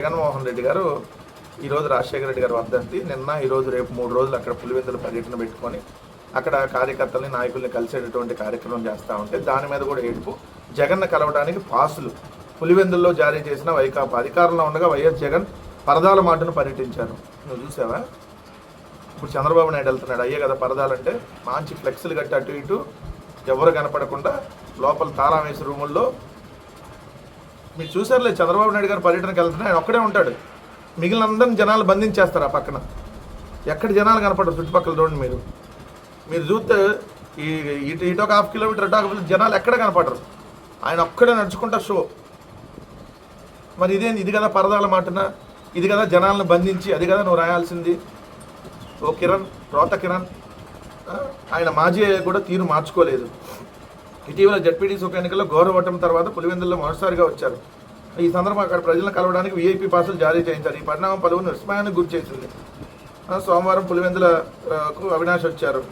జగన్మోహన్ రెడ్డి గారు ఈరోజు రాజశేఖర రెడ్డి గారు వర్ధంతి. నిన్న ఈరోజు రేపు మూడు రోజులు అక్కడ పులివెందుల పర్యటన పెట్టుకొని అక్కడ కార్యకర్తల్ని నాయకుల్ని కలిసేటటువంటి కార్యక్రమం చేస్తూ ఉంటే దాని మీద కూడా ఏడుపు. జగన్ను కలవడానికి పాసులు. పులివెందుల్లో జారీ చేసిన వైకాపా అధికారంలో ఉండగా వైఎస్ జగన్ పరదాల మాటను పర్యటించారు. నువ్వు చూసావా? ఇప్పుడు చంద్రబాబు నాయుడు వెళ్తున్నాడు. అయ్యే కదా పరదాలంటే. మంచి ఫ్లెక్స్లు కట్టి అటు ఇటు ఎవరు కనపడకుండా లోపల తాళం వేసి రూముల్లో మీరు చూసారులే చంద్రబాబు నాయుడు గారు పర్యటనకు వెళ్తున్నా ఆయన ఒక్కడే ఉంటాడు. మిగిలిన అందరిని జనాలు బంధించేస్తారు ఆ పక్కన. ఎక్కడ జనాలు కనపడరు చుట్టుపక్కల చూడండి మీరు. మీరు చూస్తే ఈ ఇటు ఇటు ఒక హాఫ్ కిలోమీటర్ అటు ఒక జనాలు ఎక్కడ కనపడరు. ఆయన ఒక్కడే నడుచుకుంటా షో. మరి ఇదేంది? ఇది కదా పరదాల మాటన. ఇది కదా జనాలను బంధించి అది కదా నువ్వు రాయాల్సింది. ఓ కిరణ్ రోత కిరణ్. ఆయన మాజీ కూడా తీరు మార్చుకోలేదు. ఇటీవల జడ్పీటీసీ ఉప ఎన్నికల్లో గౌరవ ఓటమి తర్వాత పులివెందుల్లో మొదటిసారిగా వచ్చారు. ఈ సందర్భంగా అక్కడ ప్రజలను కలవడానికి వీఐపీ పాసులు జారీ చేయించారు. ఈ పరిణామం పలువురు విస్మయానికి గురి చేసింది. సోమవారం పులివెందులకు అవినాష్ వచ్చారు.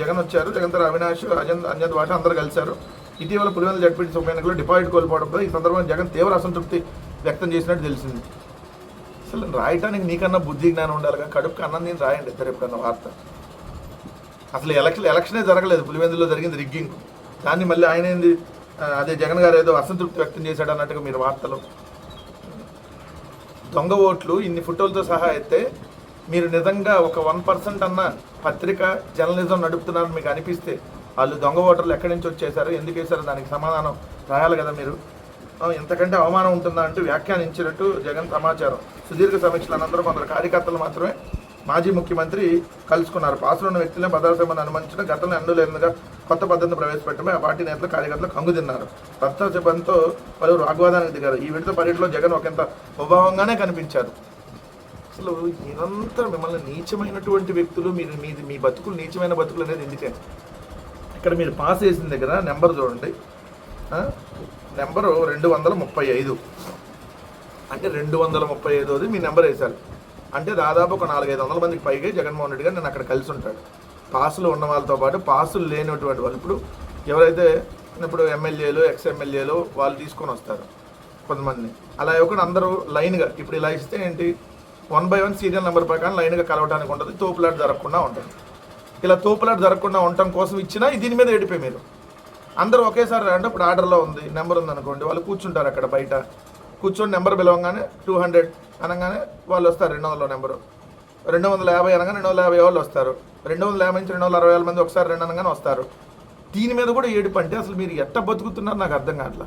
జగన్ వచ్చారు. జగన్ తర్వాత అవినాష్ అజంత్ అంజద్ భాష అందరూ కలిశారు. ఇటీవల పులివెందుల జడ్పీటీసీ ఉప ఎన్నికల్లో డిపాజిట్ కోల్పోవడంతో ఈ సందర్భంగా జగన్ తీవ్ర అసంతృప్తి వ్యక్తం చేసినట్టు తెలిసింది. అసలు రాయటానికి నీకన్నా బుద్ధి జ్ఞానం ఉండాలిగా. కడుపుకి అన్నం నేను రాయండి ఇద్దరు ఎప్పుడన్నా వార్త. అసలు ఎలక్షన్ ఎలక్షనే జరగలేదు. పులివెందులో జరిగింది రిగ్గింగ్. దాన్ని మళ్ళీ ఆయన ఏంది? అదే జగన్ గారు ఏదో అసంతృప్తి వ్యక్తం చేశాడు అన్నట్టుగా మీరు వార్తలు. దొంగ ఓట్లు ఇన్ని ఫోటోలతో సహా అయితే మీరు నిజంగా ఒక వన్ పర్సెంట్ అన్న పత్రిక జర్నలిజం నడుపుతున్నారని మీకు అనిపిస్తే వాళ్ళు దొంగ ఓటర్లు ఎక్కడి నుంచి వచ్చేసారు ఎందుకు వేశారు దానికి సమాధానం రాయాలి కదా మీరు? ఎంతకంటే అవమానం ఉంటుందా అంటూ వ్యాఖ్యానించినట్టు జగన్ సమాచారం. సుదీర్ఘ సమీక్షలు అనంతరం కొందరు కార్యకర్తలు మాత్రమే మాజీ ముఖ్యమంత్రి కలుసుకున్నారు. పాసులు ఉన్న వ్యక్తులను భద్రతమని అనుమతించిన గతంలో ఎన్నడూ కొత్త పద్ధతిని ప్రవేశపెట్టమే ఆ పార్టీ నేతలు కార్యకర్తలు కంగుదిన్నారు తిన్నారు. భద్రతా సిబ్బందితో పలువురు వాగ్వాదానికి దిగారు. ఈ విడత పర్యటనలో జగన్ ఒకంత ఉభావంగానే కనిపించారు. అసలు నిరంతరం మిమ్మల్ని నీచమైనటువంటి వ్యక్తులు మీరు మీది మీ బతుకులు నీచమైన బతుకులు అనేది ఎందుకే? ఇక్కడ మీరు పాస్ చేసిన దగ్గర నెంబర్ చూడండి. నెంబరు రెండు వందల ముప్పై ఐదు. అంటే రెండు వందల ముప్పై ఐదోది మీ నెంబర్ వేశారు. అంటే దాదాపు ఒక నాలుగైదు వందల మందికి పైగా జగన్మోహన్ రెడ్డి గారు నేను అక్కడ కలిసి ఉంటాడు. పాసులు ఉన్న వాళ్ళతో పాటు పాసులు లేనటువంటి వాళ్ళు. ఇప్పుడు ఎవరైతే ఇప్పుడు ఎమ్మెల్యేలు ఎక్స్ ఎమ్మెల్యేలు వాళ్ళు తీసుకొని వస్తారు కొంతమంది అలా ఇవ్వకుండా అందరూ లైన్గా ఇప్పుడు ఇలా ఇస్తే ఏంటి? One by one serial number ప్రకారం లైన్గా కలవడానికి ఉంటుంది తోపులాట జరగకుండా ఉంటుంది. ఇలా తోపులాట జరగకుండా ఉండటం కోసం ఇచ్చినా దీని మీద ఏడిపోయి మీరు. అందరూ ఒకేసారి రండి. ఇప్పుడు ఆర్డర్లో ఉంది నెంబర్ ఉంది అనుకోండి వాళ్ళు కూర్చుంటారు అక్కడ బయట. కూర్చొని నెంబర్ పిలవగానే టూ హండ్రెడ్ అనగానే వాళ్ళు వస్తారు రెండు వందల నెంబరు. రెండు వందల యాభై అనగానే రెండు వందల యాభై వాళ్ళు వస్తారు. రెండు వందల యాభై నుంచి రెండు వందల అరవై వేల మంది ఒకసారి రెండు అనగానే వస్తారు. దీని మీద కూడా ఏడుపు అంటే అసలు మీరు ఎట్ట బతుకుతున్నారు నాకు అర్థం కావట్లా.